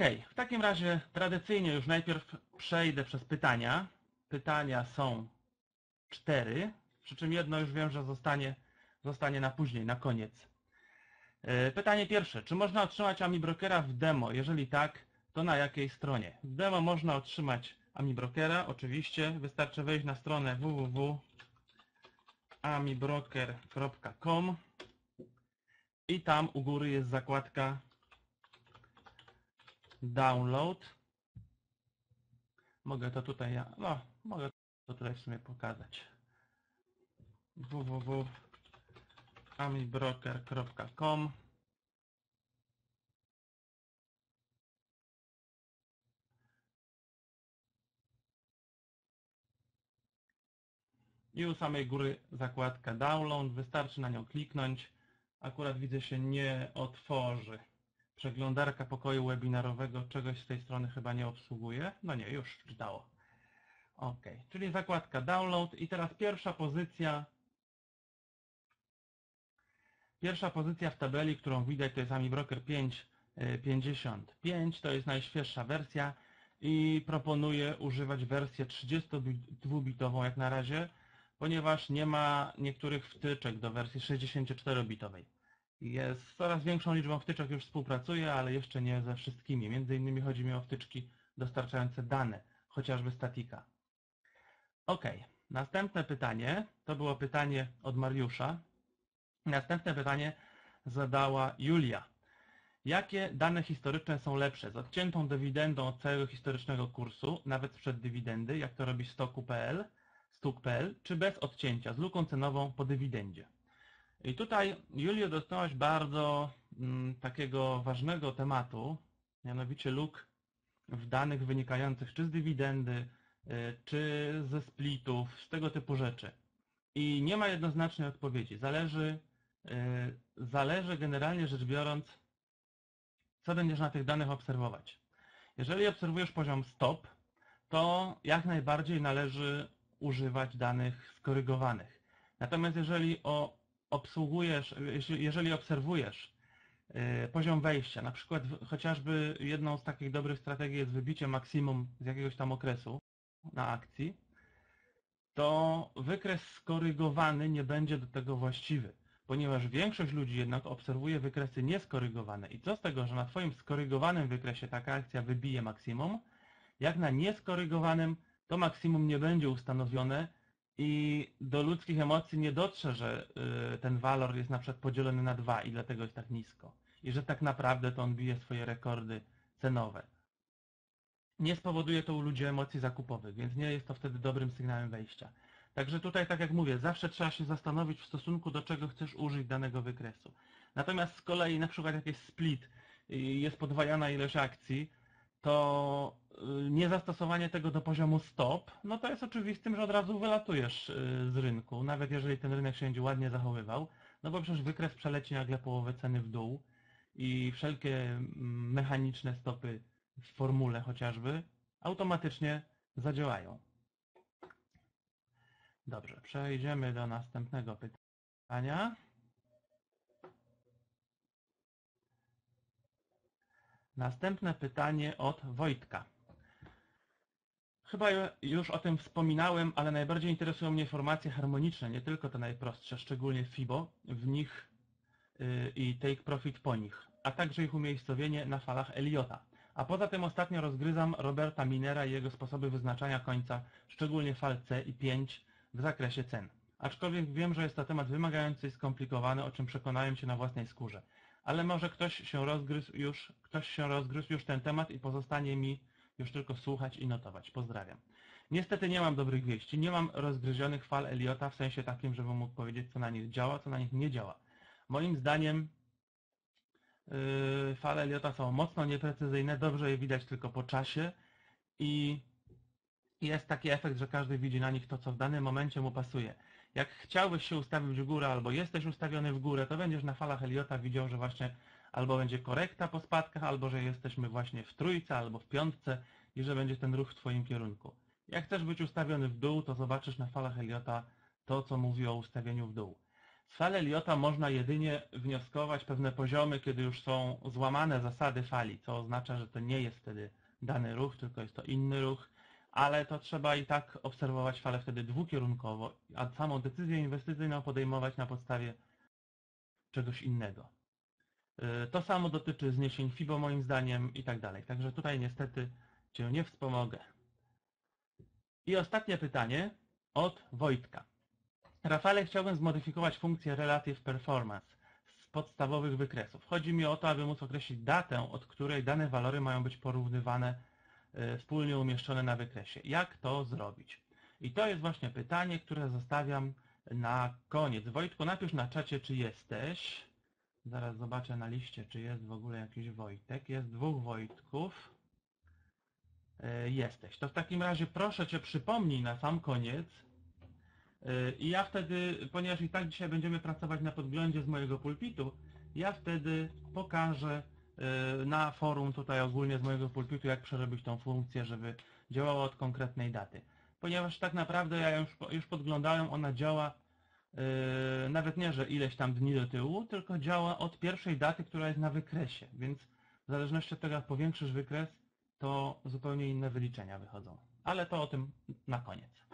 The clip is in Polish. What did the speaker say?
Ok, w takim razie tradycyjnie już najpierw przejdę przez pytania. Pytania są cztery, przy czym jedno już wiem, że zostanie, zostanie na później, na koniec. E, Pytanie pierwsze. Czy można otrzymać AmiBrokera w demo? Jeżeli tak, to na jakiej stronie? W demo można otrzymać AmiBrokera, oczywiście. Wystarczy wejść na stronę www.amibroker.com i tam u góry jest zakładka Download. Mogę to tutaj, no, mogę to tutaj w sumie pokazać. www.amibroker.com I u samej góry zakładka Download. Wystarczy na nią kliknąć. Akurat widzę się nie otworzy. Przeglądarka pokoju webinarowego czegoś z tej strony chyba nie obsługuje. No nie, już czytało. Ok, czyli zakładka Download i teraz pierwsza pozycja. Pierwsza pozycja w tabeli, którą widać, to jest AmiBroker 5.55. To jest najświeższa wersja i proponuję używać wersję 32-bitową jak na razie, ponieważ nie ma niektórych wtyczek do wersji 64-bitowej. Jest z coraz większą liczbą wtyczek już współpracuje, ale jeszcze nie ze wszystkimi. Między innymi chodzi mi o wtyczki dostarczające dane, chociażby statika. Ok, następne pytanie, to było pytanie od Mariusza. Następne pytanie zadała Julia. Jakie dane historyczne są lepsze? Z odciętą dywidendą od całego historycznego kursu, nawet sprzed dywidendy, jak to robi stoku.pl, stuk.pl, czy bez odcięcia, z luką cenową po dywidendzie? I tutaj, Julio, dotknąłeś bardzo mm, takiego ważnego tematu, mianowicie luk w danych wynikających czy z dywidendy, y, czy ze splitów, z tego typu rzeczy. I nie ma jednoznacznej odpowiedzi. Zależy, y, zależy generalnie rzecz biorąc, co będziesz na tych danych obserwować. Jeżeli obserwujesz poziom stop, to jak najbardziej należy używać danych skorygowanych. Natomiast jeżeli o, obsługujesz, jeżeli obserwujesz y, poziom wejścia, na przykład chociażby jedną z takich dobrych strategii jest wybicie maksimum z jakiegoś tam okresu na akcji, to wykres skorygowany nie będzie do tego właściwy, ponieważ większość ludzi jednak obserwuje wykresy nieskorygowane. I co z tego, że na Twoim skorygowanym wykresie taka akcja wybije maksimum, jak na nieskorygowanym to maksimum nie będzie ustanowione i do ludzkich emocji nie dotrze, że y, ten walor jest na przykład podzielony na dwa i dlatego jest tak nisko. I że tak naprawdę to on bije swoje rekordy cenowe. Nie spowoduje to u ludzi emocji zakupowych, więc nie jest to wtedy dobrym sygnałem wejścia. Także tutaj, tak jak mówię, zawsze trzeba się zastanowić w stosunku do czego chcesz użyć danego wykresu. Natomiast z kolei na przykład jakiś split, jest podwajana ilość akcji, to y, niezastosowanie tego do poziomu stop, no to jest oczywistym, że od razu wylatujesz y, z rynku, nawet jeżeli ten rynek się będzie ładnie zachowywał, no bo przecież wykres przeleci nagle połowę ceny w dół i wszelkie mm, mechaniczne stopy w formule chociażby automatycznie zadziałają. Dobrze, przejdziemy do następnego pytania. Następne pytanie od Wojtka. Chyba już o tym wspominałem, ale najbardziej interesują mnie formacje harmoniczne, nie tylko te najprostsze, szczególnie FIBO, w nich yy, i Take Profit po nich, a także ich umiejscowienie na falach Eliota. A poza tym ostatnio rozgryzam Roberta Minera i jego sposoby wyznaczania końca, szczególnie fal C i 5 w zakresie cen. Aczkolwiek wiem, że jest to temat wymagający i skomplikowany, o czym przekonałem się na własnej skórze. Ale może ktoś się rozgryzł już, ktoś się rozgryzł już ten temat i pozostanie mi już tylko słuchać i notować. Pozdrawiam. Niestety nie mam dobrych wieści. Nie mam rozgryzionych fal Eliota w sensie takim, żebym mógł powiedzieć, co na nich działa, co na nich nie działa. Moim zdaniem yy, fale Eliota są mocno nieprecyzyjne, dobrze je widać tylko po czasie i jest taki efekt, że każdy widzi na nich to, co w danym momencie mu pasuje. Jak chciałbyś się ustawić w górę albo jesteś ustawiony w górę, to będziesz na falach Eliota widział, że właśnie albo będzie korekta po spadkach, albo że jesteśmy właśnie w trójce albo w piątce i że będzie ten ruch w Twoim kierunku. Jak chcesz być ustawiony w dół, to zobaczysz na falach Eliota to, co mówi o ustawieniu w dół. Z fal Eliota można jedynie wnioskować pewne poziomy, kiedy już są złamane zasady fali, co oznacza, że to nie jest wtedy dany ruch, tylko jest to inny ruch, ale to trzeba i tak obserwować falę wtedy dwukierunkowo, a samą decyzję inwestycyjną podejmować na podstawie czegoś innego. Y, To samo dotyczy zniesień FIBO moim zdaniem i tak dalej. Także tutaj niestety Cię nie wspomogę. I ostatnie pytanie od Wojtka. Rafale, chciałbym zmodyfikować funkcję Relative Performance z podstawowych wykresów. Chodzi mi o to, aby móc określić datę, od której dane walory mają być porównywane, y, wspólnie umieszczone na wykresie. Jak to zrobić? I to jest właśnie pytanie, które zostawiam na koniec. Wojtku, napisz na czacie, czy jesteś. Zaraz zobaczę na liście, czy jest w ogóle jakiś Wojtek. Jest dwóch Wojtków. E, Jesteś. To w takim razie proszę Cię przypomnij na sam koniec. E, I ja wtedy, ponieważ i tak dzisiaj będziemy pracować na podglądzie z mojego pulpitu, ja wtedy pokażę e, na forum tutaj ogólnie z mojego pulpitu, jak przerobić tą funkcję, żeby działała od konkretnej daty. Ponieważ tak naprawdę ja już, już podglądałem, ona działa nawet nie, że ileś tam dni do tyłu, tylko działa od pierwszej daty, która jest na wykresie, więc w zależności od tego, jak powiększysz wykres, to zupełnie inne wyliczenia wychodzą. Ale to o tym na koniec.